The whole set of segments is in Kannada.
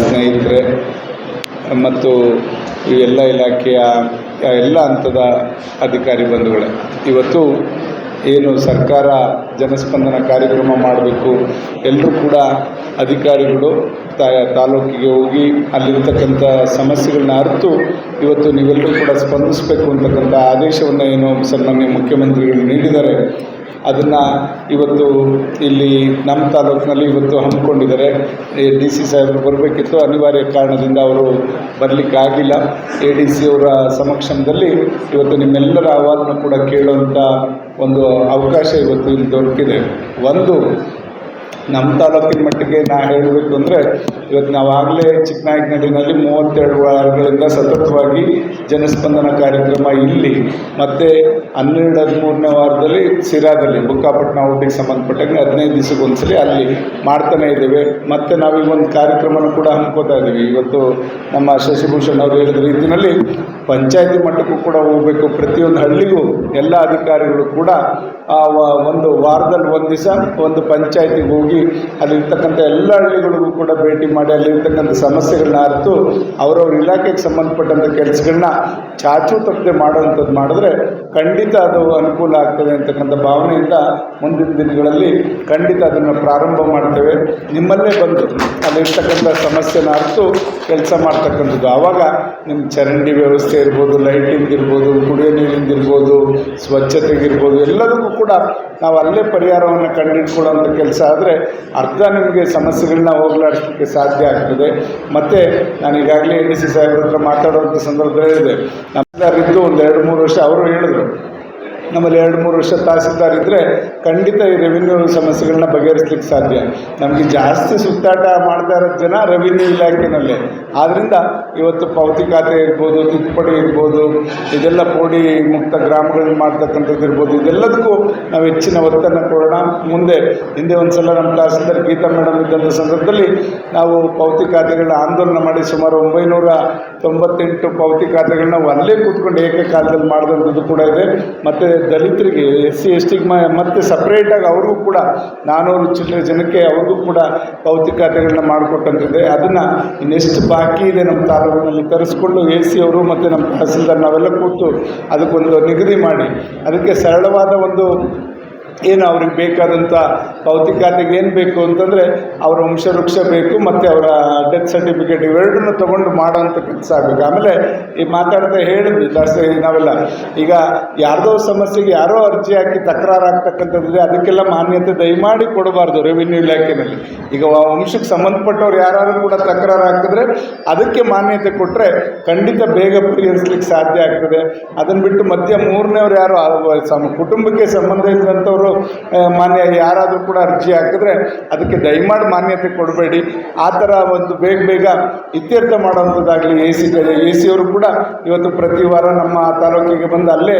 ಸ್ನೇಹಿತರೆ, ಮತ್ತು ಈ ಎಲ್ಲ ಇಲಾಖೆಯ, ಎಲ್ಲ ಹಂತದ ಅಧಿಕಾರಿ ಬಂಧುಗಳೇ, ಇವತ್ತು ಏನು ಸರ್ಕಾರ ಜನಸ್ಪಂದನ ಕಾರ್ಯಕ್ರಮ ಮಾಡಬೇಕು, ಎಲ್ಲರೂ ಕೂಡ ಅಧಿಕಾರಿಗಳು ತಾಲೂಕಿಗೆ ಹೋಗಿ ಅಲ್ಲಿರ್ತಕ್ಕಂಥ ಸಮಸ್ಯೆಗಳನ್ನ ಅರಿತು ಇವತ್ತು ನೀವೆಲ್ಲರೂ ಕೂಡ ಸ್ಪಂದಿಸಬೇಕು ಅಂತಕ್ಕಂಥ ಆದೇಶವನ್ನು ಏನು ಸನ್ಮಾನ್ಯ ಮುಖ್ಯಮಂತ್ರಿಗಳು ನೀಡಿದ್ದಾರೆ. ಅದನ್ನು ಇವತ್ತು ಇಲ್ಲಿ ನಮ್ಮ ತಾಲೂಕಿನಲ್ಲಿ ಇವತ್ತು ಹಮ್ಮಿಕೊಂಡಿದ್ದಾರೆ. ಡಿ ಸಿ ಸಾಹೇಬರು ಬರಬೇಕಿತ್ತು. ಅನಿವಾರ್ಯ ಕಾರಣದಿಂದ ಅವರು ಬರಲಿಕ್ಕಾಗಿಲ್ಲ ಎ ಡಿ ಸಿ ಅವರ ಸಮಕ್ಷಮದಲ್ಲಿ ಇವತ್ತು ನಿಮ್ಮೆಲ್ಲರ ಅಹವಾಲನ್ನು ಕೂಡ ಕೇಳುವಂಥ ಒಂದು ಅವಕಾಶ ಇವತ್ತು ಇಲ್ಲಿ ದೊರಕಿದೆ. ಒಂದು, ನಮ್ಮ ತಾಲೂಕಿನ ಮಟ್ಟಿಗೆ ನಾ ಹೇಳಬೇಕು ಅಂದರೆ ಇವತ್ತು ನಾವಾಗಲೇ ಚಿಕ್ಕನಾಯಕನಹಳ್ಳಿನಲ್ಲಿ ಮೂವತ್ತೆರಡು ವಾರಗಳಿಂದ ಸತತವಾಗಿ ಜನಸ್ಪಂದನ ಕಾರ್ಯಕ್ರಮ ಇಲ್ಲಿ, ಮತ್ತು ಹನ್ನೆರಡು, ಹದಿಮೂರನೇ ವಾರದಲ್ಲಿ ಸಿರಾದಲ್ಲಿ, ಬುಕ್ಕಾಪಟ್ಟಣ ಊಟಿಗೆ ಸಂಬಂಧಪಟ್ಟಂಗೆ ಹದಿನೈದು ದಿವಸಕ್ಕೆ ಒಂದ್ಸಲಿ ಅಲ್ಲಿ ಮಾಡ್ತಾನೆ ಇದ್ದೇವೆ. ಮತ್ತು ನಾವೀಗ ಒಂದು ಕಾರ್ಯಕ್ರಮನ ಕೂಡ ಹಮ್ಮಿಕೊತಾ ಇದ್ದೀವಿ. ಇವತ್ತು ನಮ್ಮ ಶಶಿಭೂಷಣ್ ಅವರು ಹೇಳಿದ ರೀತಿಯಲ್ಲಿ ಪಂಚಾಯತಿ ಮಟ್ಟಕ್ಕೂ ಕೂಡ ಹೋಗಬೇಕು. ಪ್ರತಿಯೊಂದು ಹಳ್ಳಿಗೂ ಎಲ್ಲ ಅಧಿಕಾರಿಗಳು ಕೂಡ ಒಂದು ವಾರದಲ್ಲಿ ಒಂದು ದಿವಸ ಒಂದು ಪಂಚಾಯತಿಗೆ ಹೋಗಿ ಅಲ್ಲಿರ್ತಕ್ಕಂಥ ಎಲ್ಲ ಹಳ್ಳಿಗಳಿಗೂ ಕೂಡ ಭೇಟಿ ಮಾಡಿ ಅಲ್ಲಿರ್ತಕ್ಕಂಥ ಸಮಸ್ಯೆಗಳನ್ನ ಅರಿತು ಅವರವ್ರ ಇಲಾಖೆಗೆ ಸಂಬಂಧಪಟ್ಟಂಥ ಕೆಲಸಗಳನ್ನ ಚಾಚು ತಪ್ಪದೆ ಮಾಡೋವಂಥದ್ದು ಮಾಡಿದ್ರೆ ಖಂಡಿತ ಅದು ಅನುಕೂಲ ಆಗ್ತದೆ ಅಂತಕ್ಕಂಥ ಭಾವನೆಯಿಂದ ಮುಂದಿನ ದಿನಗಳಲ್ಲಿ ಖಂಡಿತ ಅದನ್ನು ಪ್ರಾರಂಭ ಮಾಡ್ತೇವೆ. ನಿಮ್ಮಲ್ಲೇ ಬಂದು ಅಲ್ಲಿರ್ತಕ್ಕಂಥ ಸಮಸ್ಯೆನ ಅರಿತು ಕೆಲಸ ಮಾಡ್ತಕ್ಕಂಥದ್ದು. ಆವಾಗ ನಿಮ್ಮ ಚರಂಡಿ ವ್ಯವಸ್ಥೆ ಇರ್ಬೋದು ಲೈಟಿಂಗ್ ಇರ್ಬೋದು, ಕುಡಿಯೋ ನೀರಿಂದ ಇರ್ಬೋದು, ಸ್ವಚ್ಛತೆಗಿರ್ಬೋದು, ಎಲ್ಲದಕ್ಕೂ ಕೂಡ ನಾವು ಅಲ್ಲೇ ಪರಿಹಾರವನ್ನು ಕಂಡುಹಿಡ್ಕೊಳ್ಳೋಂಥ ಕೆಲಸ ಆದರೆ ಅರ್ಧ ನಿಮಗೆ ಸಮಸ್ಯೆಗಳನ್ನ ಹೋಗಲಾಡಿಸಲಿಕ್ಕೆ ಸಾಧ್ಯ ಆಗ್ತದೆ. ಮತ್ತು ನಾನು ಈಗಾಗಲೇ ಎನ್ ಡಿ ಸಿ ಸಾಹೇಬ್ರ ಹತ್ರ ಮಾತಾಡುವಂಥ ಸಂದರ್ಭದಲ್ಲಿ ಹೇಳಿದೆ. ನಮ್ಮದಾರಿದ್ದು ಒಂದು ಎರಡು ಮೂರು ವರ್ಷ, ಅವರು ಹೇಳಿದ್ರು, ನಮ್ಮಲ್ಲಿ ಎರಡು ಮೂರು ವರ್ಷ ತಹಸೀಲ್ದಾರ್ ಇದ್ದರೆ ಖಂಡಿತ ಈ ರೆವಿನ್ಯೂ ಸಮಸ್ಯೆಗಳನ್ನ ಬಗೆಹರಿಸ್ಲಿಕ್ಕೆ ಸಾಧ್ಯ. ನಮಗೆ ಜಾಸ್ತಿ ಸುತ್ತಾಟ ಮಾಡ್ತಾ ಇರೋ ಜನ ರೆವಿನ್ಯೂ ಇಲಾಖೆನಲ್ಲೇ. ಆದ್ದರಿಂದ ಇವತ್ತು ಪಾವತಿ ಖಾತೆ ಇರ್ಬೋದು, ತಿದ್ದುಪಡಿ ಇರ್ಬೋದು, ಇದೆಲ್ಲ ಪೋಡಿ ಮುಕ್ತ ಗ್ರಾಮಗಳನ್ನ ಮಾಡ್ತಕ್ಕಂಥದ್ದು ಇರ್ಬೋದು, ಇದೆಲ್ಲದಕ್ಕೂ ನಾವು ಹೆಚ್ಚಿನ ಒತ್ತನ್ನು ಕೊಡೋಣ. ಮುಂದೆ ಹಿಂದೆ ಒಂದು ಸಲ ನಮ್ಮ ತಹಸೀಲ್ದಾರ್ ಗೀತಾ ಮೇಡಮ್ ಇದ್ದಂಥ ಸಂದರ್ಭದಲ್ಲಿ ನಾವು ಪಾವತಿ ಖಾತೆಗಳನ್ನ ಆಂದೋಲನ ಮಾಡಿ ಸುಮಾರು ಒಂಬೈನೂರ ತೊಂಬತ್ತೆಂಟು ಪಾವತಿ ಖಾತೆಗಳನ್ನ ಅಲ್ಲೇ ಕೂತ್ಕೊಂಡು ಏಕಕಾಲದಲ್ಲಿ ಮಾಡಿದಂಥದ್ದು ಕೂಡ ಇದೆ. ಮತ್ತು ದಲಿತರಿಗೆ ಎಸ್ ಸಿ ಎಸ್ ಟಿಗೆ ಮತ್ತು ಸಪ್ರೇಟಾಗಿ ಅವ್ರಿಗೂ ಕೂಡ ನಾನೂರು ಚಿಲ್ಲರೆ ಜನಕ್ಕೆ ಅವ್ರಿಗೂ ಕೂಡ ಪೌತಿ ಖಾತೆಗಳನ್ನ ಮಾಡಿಕೊಟ್ಟಂತಿದೆ ಅದನ್ನು ಇನ್ನೆಷ್ಟು ಬಾಕಿ ಇದೆ ನಮ್ಮ ತಾಲೂಕಿನಲ್ಲಿ ತರಿಸ್ಕೊಂಡು ಎ ಸಿ ಅವರು ಮತ್ತು ನಮ್ಮ ತಹಸೀಲ್ದಾರ್ ನಾವೆಲ್ಲ ಕೂತು ಅದಕ್ಕೊಂದು ನಿಗದಿ ಮಾಡಿ ಅದಕ್ಕೆ ಸರಳವಾದ ಒಂದು ಏನು ಅವ್ರಿಗೆ ಬೇಕಾದಂಥ ಪೌತಿ ಖಾತೆಗೆ ಏನು ಬೇಕು ಅಂತಂದರೆ ಅವರ ವಂಶವೃಕ್ಷ ಬೇಕು ಮತ್ತು ಅವರ ಡೆತ್ ಸರ್ಟಿಫಿಕೇಟ್ ಇವೆರಡನ್ನೂ ತೊಗೊಂಡು ಮಾಡೋಂಥ ಕೆಲಸ ಆಗಬೇಕು. ಆಮೇಲೆ ಈ ಮಾತಾಡ್ತಾ ಹೇಳಿದ್ವಿ ಜಾಸ್ತಿ ನಾವೆಲ್ಲ. ಈಗ ಯಾರದೋ ಸಮಸ್ಯೆಗೆ ಯಾರೋ ಅರ್ಜಿ ಹಾಕಿ ತಕರಾರು ಆಗ್ತಕ್ಕಂಥದ್ದಿದೆ ಅದಕ್ಕೆಲ್ಲ ಮಾನ್ಯತೆ ದಯಮಾಡಿ ಕೊಡಬಾರ್ದು ರೆವಿನ್ಯೂ ಇಲಾಖೆಯಲ್ಲಿ ಈಗ ವಂಶಕ್ಕೆ ಸಂಬಂಧಪಟ್ಟವ್ರು ಯಾರಾದರೂ ಕೂಡ ತಕರಾರು ಹಾಕಿದ್ರೆ ಅದಕ್ಕೆ ಮಾನ್ಯತೆ ಕೊಟ್ಟರೆ ಖಂಡಿತ ಬೇಗ ಪರಿಹರಿಸ್ಲಿಕ್ಕೆ ಸಾಧ್ಯ ಆಗ್ತದೆ. ಅದನ್ನು ಬಿಟ್ಟು ಮಧ್ಯ ಮೂರನೇವ್ರು ಯಾರು ಸಮ ಕುಟುಂಬಕ್ಕೆ ಸಂಬಂಧ ಇದ್ದಂಥವ್ರು ಆ, ಮಾನ್ಯ ಯಾರಾದರೂ ಕೂಡ ಅರ್ಜಿ ಹಾಕಿದ್ರೆ ಅದಕ್ಕೆ ದಯಮಾಡಿ ಮಾನ್ಯತೆ ಕೊಡಬೇಡಿ. ಆ ಥರ ಒಂದು ಬೇಗ ಬೇಗ ಇತ್ಯರ್ಥ ಮಾಡುವಂಥದ್ದಾಗಲಿ ಎ ಸಿ ಎ ಸಿ ಅವರು ಕೂಡ ಇವತ್ತು ಪ್ರತಿ ವಾರ ನಮ್ಮ ತಾಲೂಕಿಗೆ ಬಂದು ಅಲ್ಲೇ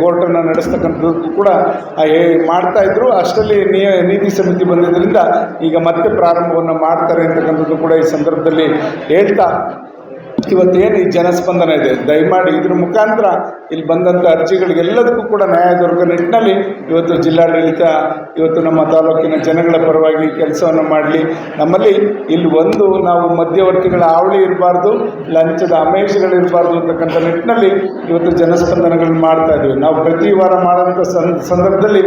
ಕೋರ್ಟನ್ನು ನಡೆಸ್ತಕ್ಕಂಥದ್ದು ಕೂಡ ಮಾಡ್ತಾ ಇದ್ರು. ಅಷ್ಟರಲ್ಲಿ ನೀತಿ ಸಮಿತಿ ಬಂದಿದ್ದರಿಂದ ಈಗ ಮತ್ತೆ ಪ್ರಾರಂಭವನ್ನು ಮಾಡ್ತಾರೆ ಅಂತಕ್ಕಂಥದ್ದು ಕೂಡ ಈ ಸಂದರ್ಭದಲ್ಲಿ ಹೇಳ್ತಾ ಇವತ್ತೇನು ಈ ಜನಸ್ಪಂದನ ಇದೆ? ದಯಮಾಡಿ ಇದ್ರ ಮುಖಾಂತರ ಇಲ್ಲಿ ಬಂದಂಥ ಅರ್ಜಿಗಳಿಗೆಲ್ಲದಕ್ಕೂ ಕೂಡ ನ್ಯಾಯ ದೊರಕೋ ನಿಟ್ಟಿನಲ್ಲಿ ಇವತ್ತು ಜಿಲ್ಲಾಡಳಿತ, ಇವತ್ತು ನಮ್ಮ ತಾಲೂಕಿನ ಜನಗಳ ಪರವಾಗಿ ಕೆಲಸವನ್ನು ಮಾಡಲಿ. ನಮ್ಮಲ್ಲಿ ಇಲ್ಲಿ ಒಂದು ನಾವು ಮಧ್ಯವರ್ತಿಗಳ ಆವಳಿ ಇರಬಾರ್ದು, ಲಂಚದ ಅಮೇಶಗಳಿರಬಾರ್ದು ಅಂತಕ್ಕಂಥ ನಿಟ್ಟಿನಲ್ಲಿ ಇವತ್ತು ಜನಸ್ಪಂದನಗಳನ್ನು ಮಾಡ್ತಾ ಇದ್ದೀವಿ. ನಾವು ಪ್ರತಿ ವಾರ ಮಾಡೋಂಥ ಸಂದರ್ಭದಲ್ಲಿ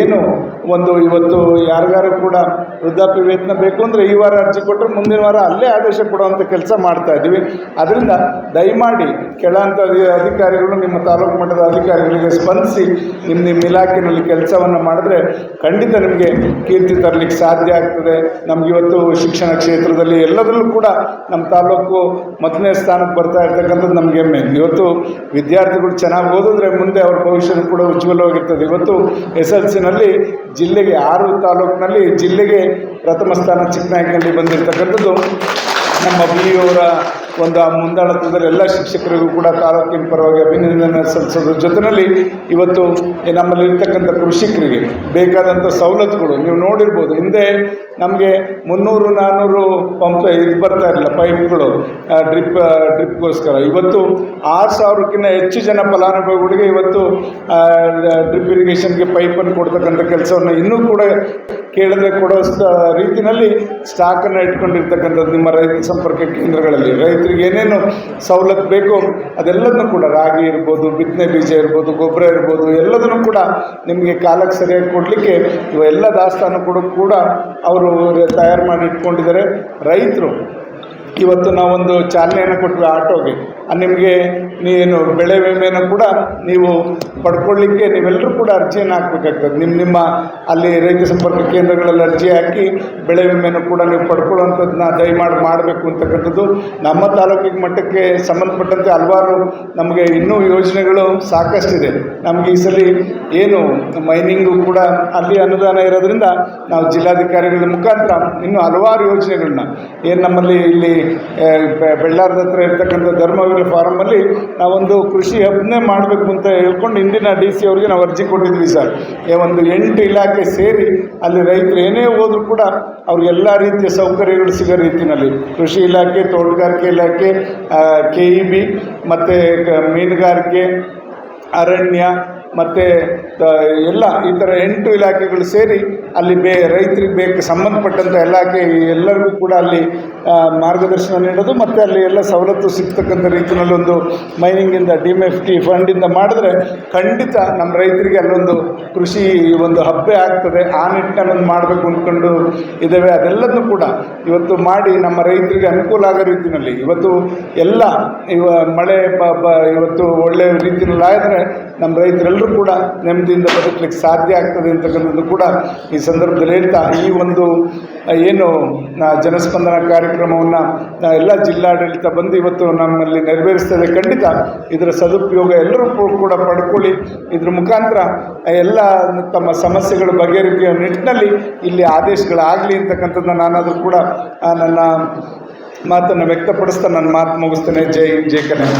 ಏನು ಒಂದು ಇವತ್ತು ಯಾರಿಗಾರು ಕೂಡ ವೃದ್ಧಾಪ್ಯ ವೇತನ ಬೇಕು ಅಂದರೆ ಈ ವಾರ ಅರ್ಜಿ ಕೊಟ್ಟರೆ ಮುಂದಿನ ವಾರ ಅಲ್ಲೇ ಆದೇಶ ಕೊಡುವಂಥ ಕೆಲಸ ಮಾಡ್ತಾ ಇದ್ದೀವಿ. ಅದರಿಂದ ದಯಮಾಡಿ ಕೆಳಹಂತ ಅಧಿ- ಅಧಿಕಾರಿಗಳು, ನಿಮ್ಮ ತಾಲೂಕು ಮಟ್ಟದ ಅಧಿಕಾರಿಗಳಿಗೆ ಸ್ಪಂದಿಸಿ ನಿಮ್ಮ ನಿಮ್ಮ ಇಲಾಖೆಯಲ್ಲಿ ಕೆಲಸವನ್ನು ಮಾಡಿದ್ರೆ ಖಂಡಿತ ನಿಮಗೆ ಕೀರ್ತಿ ತರಲಿಕ್ಕೆ ಸಾಧ್ಯ ಆಗ್ತದೆ. ನಮ್ಗೆ ಇವತ್ತು ಶಿಕ್ಷಣ ಕ್ಷೇತ್ರದಲ್ಲಿ ಎಲ್ಲದರಲ್ಲೂ ಕೂಡ ನಮ್ಮ ತಾಲೂಕು ಮೊದಲನೇ ಸ್ಥಾನಕ್ಕೆ ಬರ್ತಾ ಇರ್ತಕ್ಕಂಥದ್ದು ನಮಗೆ ಹೆಮ್ಮೆ. ಇವತ್ತು ವಿದ್ಯಾರ್ಥಿಗಳು ಚೆನ್ನಾಗಿ ಓದಿದ್ರೆ ಮುಂದೆ ಅವ್ರ ಭವಿಷ್ಯನೂ ಕೂಡ ಉಜ್ವಲವಾಗಿರ್ತದೆ. ಇವತ್ತು ಎಸ್ ಎಲ್ ಸಿನಲ್ಲಿ ಜಿಲ್ಲೆಗೆ ಆರು ತಾಲೂಕಿನಲ್ಲಿ ಜಿಲ್ಲೆಗೆ ಪ್ರಥಮ ಸ್ಥಾನ ಚಿಕ್ಕನಾಯಕನಲ್ಲಿ ಬಂದಿರತಕ್ಕಂಥದ್ದು. ನಮ್ಮ ಬಿ ಒಂದು ಆ ಮುಂದಾಳತ್ವದಲ್ಲಿ ಎಲ್ಲ ಶಿಕ್ಷಕರಿಗೂ ಕೂಡ ತಾಲೂಕಿನ ಪರವಾಗಿ ಅಭಿನಂದನೆ ಸಲ್ಲಿಸೋದ್ರ ಜೊತೆಯಲ್ಲಿ ಇವತ್ತು ನಮ್ಮಲ್ಲಿರ್ತಕ್ಕಂಥ ಕೃಷಿಕರಿಗೆ ಬೇಕಾದಂಥ ಸವಲತ್ತುಗಳು ನೀವು ನೋಡಿರ್ಬೋದು. ಹಿಂದೆ ನಮಗೆ ಮುನ್ನೂರು ನಾನ್ನೂರು ಪಂಪ್ ಇದು ಬರ್ತಾ ಇರಲಿಲ್ಲ, ಪೈಪ್ಗಳು ಡ್ರಿಪ್ ಡ್ರಿಪ್ಗೋಸ್ಕರ. ಇವತ್ತು ಆರು ಸಾವಿರಕ್ಕಿಂತ ಹೆಚ್ಚು ಜನ ಫಲಾನುಭವಿಗಳಿಗೆ ಇವತ್ತು ಡ್ರಿಪ್ ಇರಿಗೇಷನ್ಗೆ ಪೈಪನ್ನು ಕೊಡ್ತಕ್ಕಂಥ ಕೆಲಸವನ್ನು ಇನ್ನೂ ಕೂಡ ಕೇಳಿದ್ರೆ ಕೊಡೋ ರೀತಿಯಲ್ಲಿ ಸ್ಟಾಕ್ ಸ್ಟಾಕನ್ನು ಇಟ್ಕೊಂಡಿರ್ತಕ್ಕಂಥದ್ದು ನಿಮ್ಮ ರೈತ ಸಂಪರ್ಕ ಕೇಂದ್ರಗಳಲ್ಲಿ. ರೈತರಿಗೆ ಏನೇನು ಸವಲತ್ತು ಬೇಕೋ ಅದೆಲ್ಲದನ್ನು ಕೂಡ ರಾಗಿ ಇರ್ಬೋದು, ಬಿತ್ತನೆ ಬೀಜ ಇರ್ಬೋದು, ಗೊಬ್ಬರ ಇರ್ಬೋದು, ಎಲ್ಲದನ್ನು ಕೂಡ ನಿಮಗೆ ಕಾಲಕ್ಕೆ ಸರಿಯಾಗಿ ಕೊಡಲಿಕ್ಕೆ ಇವೆಲ್ಲ ದಾಸ್ತಾನು ಕೂಡ ಕೂಡ ಅವರು ತಯಾರು ಮಾಡಿ ಇಟ್ಕೊಂಡಿದ್ದಾರೆ. ರೈತರು, ಇವತ್ತು ನಾವೊಂದು ಚಾಲನೆಯನ್ನು ಕೊಟ್ವಿ ಆಟೋಗೆ. ನಿಮಗೆ ನೀನು ಬೆಳೆ ವಿಮೆಯನ್ನು ಕೂಡ ನೀವು ಪಡ್ಕೊಳ್ಳಿಕ್ಕೆ ನೀವೆಲ್ಲರೂ ಕೂಡ ಅರ್ಜಿಯನ್ನು ಹಾಕಬೇಕಾಗ್ತದೆ. ನಿಮ್ಮ ನಿಮ್ಮ ಅಲ್ಲಿ ರೈತ ಸಂಪರ್ಕ ಕೇಂದ್ರಗಳಲ್ಲಿ ಅರ್ಜಿ ಹಾಕಿ ಬೆಳೆ ವಿಮೆಯನ್ನು ಕೂಡ ನೀವು ಪಡ್ಕೊಳ್ಳುವಂಥದ್ದನ್ನ ದಯಮಾಡಿ ಮಾಡಬೇಕು ಅಂತಕ್ಕಂಥದ್ದು. ನಮ್ಮ ತಾಲೂಕಿಗೆ ಮಟ್ಟಕ್ಕೆ ಸಂಬಂಧಪಟ್ಟಂತೆ ಹಲವಾರು ನಮಗೆ ಇನ್ನೂ ಯೋಜನೆಗಳು ಸಾಕಷ್ಟಿದೆ. ನಮಗೆ ಈ ಸಲ ಏನು ಮೈನಿಂಗು ಕೂಡ ಅಲ್ಲಿ ಅನುದಾನ ಇರೋದ್ರಿಂದ ನಾವು ಜಿಲ್ಲಾಧಿಕಾರಿಗಳ ಮುಖಾಂತರ ಇನ್ನೂ ಹಲವಾರು ಯೋಜನೆಗಳನ್ನ, ಏನು ನಮ್ಮಲ್ಲಿ ಇಲ್ಲಿ ಬೆಳ್ಳಾರದ ಹತ್ರ ಇರ್ತಕ್ಕಂಥ ಧರ್ಮವೀರ ಫಾರಮಲ್ಲಿ ನಾವೊಂದು ಕೃಷಿ ಹಬ್ನೇ ಮಾಡಬೇಕು ಅಂತ ಹೇಳ್ಕೊಂಡು ಇಂದಿನ ಡಿ ಸಿ ಅವ್ರಿಗೆ ನಾವು ಅರ್ಜಿ ಕೊಟ್ಟಿದ್ವಿ ಸರ್. ಈ ಒಂದು ಎಂಟು ಇಲಾಖೆ ಸೇರಿ ಅಲ್ಲಿ ರೈತರು ಏನೇ ಹೋದರೂ ಕೂಡ ಅವ್ರಿಗೆಲ್ಲ ರೀತಿಯ ಸೌಕರ್ಯಗಳು ಸಿಗೋ ರೀತಿಯಲ್ಲಿ ಕೃಷಿ ಇಲಾಖೆ, ತೋಟಗಾರಿಕೆ ಇಲಾಖೆ ಕೆ ಇ ಬಿ, ಮತ್ತು ಮೀನುಗಾರಿಕೆ, ಅರಣ್ಯ, ಮತ್ತು ಎಲ್ಲ ಈ ಥರ ಎಂಟು ಇಲಾಖೆಗಳು ಸೇರಿ ಅಲ್ಲಿ ಬೇ, ರೈತರಿಗೆ ಬೇಕು ಸಂಬಂಧಪಟ್ಟಂಥ ಇಲಾಖೆ ಎಲ್ಲರಿಗೂ ಕೂಡ ಅಲ್ಲಿ ಮಾರ್ಗದರ್ಶನ ನೀಡೋದು ಮತ್ತು ಅಲ್ಲಿ ಎಲ್ಲ ಸವಲತ್ತು ಸಿಗ್ತಕ್ಕಂಥ ರೀತಿಯಲ್ಲಿ ಒಂದು ಮೈನಿಂಗಿಂದ ಡಿಮ್ ಎಫ್ ಟಿ ಫಂಡಿಂದ ಮಾಡಿದ್ರೆ ಖಂಡಿತ ನಮ್ಮ ರೈತರಿಗೆ ಅಲ್ಲೊಂದು ಕೃಷಿ ಒಂದು ಹಬ್ಬೆ ಆಗ್ತದೆ. ಆ ನಿಟ್ಟಿನಲ್ಲಿ ಒಂದು ಮಾಡಬೇಕು ಅಂದ್ಕೊಂಡು ಇದ್ದೇವೆ. ಅದೆಲ್ಲದನ್ನು ಕೂಡ ಇವತ್ತು ಮಾಡಿ ನಮ್ಮ ರೈತರಿಗೆ ಅನುಕೂಲ ಆಗೋ ರೀತಿಯಲ್ಲಿ ಇವತ್ತು ಎಲ್ಲ ಇವ ಮಳೆ ಬ ಇವತ್ತು ಒಳ್ಳೆಯ ರೀತಿಯಲ್ಲಿ ಆದರೆ ನಮ್ಮ ರೈತರೆಲ್ಲರೂ ಕೂಡ ನೆಮ್ಮದಿಯಿಂದ ಬದುಕಲಿಕ್ಕೆ ಸಾಧ್ಯ ಆಗ್ತದೆ ಅಂತಕ್ಕಂಥದ್ದು ಕೂಡ ಈ ಸಂದರ್ಭದಲ್ಲಿ ಹೇಳ್ತಾ ಈ ಒಂದು ಏನು ಜನಸ್ಪಂದನ ಕಾರ್ಯಕ್ರಮವನ್ನು ಎಲ್ಲ ಜಿಲ್ಲಾಡಳಿತ ಬಂದು ಇವತ್ತು ನಮ್ಮಲ್ಲಿ ನೆರವೇರಿಸ್ತದೆ. ಖಂಡಿತ ಇದರ ಸದುಪಯೋಗ ಎಲ್ಲರೂ ಕೂಡ ಪಡ್ಕೊಳ್ಳಿ. ಇದ್ರ ಮುಖಾಂತರ ಎಲ್ಲ ತಮ್ಮ ಸಮಸ್ಯೆಗಳ ಬಗೆಹರಿಕೆಯ ನಿಟ್ಟಿನಲ್ಲಿ ಇಲ್ಲಿ ಆದೇಶಗಳಾಗಲಿ ಅಂತಕ್ಕಂಥದ್ದು ನಾನಾದರೂ ಕೂಡ ನನ್ನ ಮಾತನ್ನು ವ್ಯಕ್ತಪಡಿಸ್ತಾ ನನ್ನ ಮಾತು ಮುಗಿಸ್ತೇನೆ. ಜೈ ಜೈ ಕನ್ನಡ.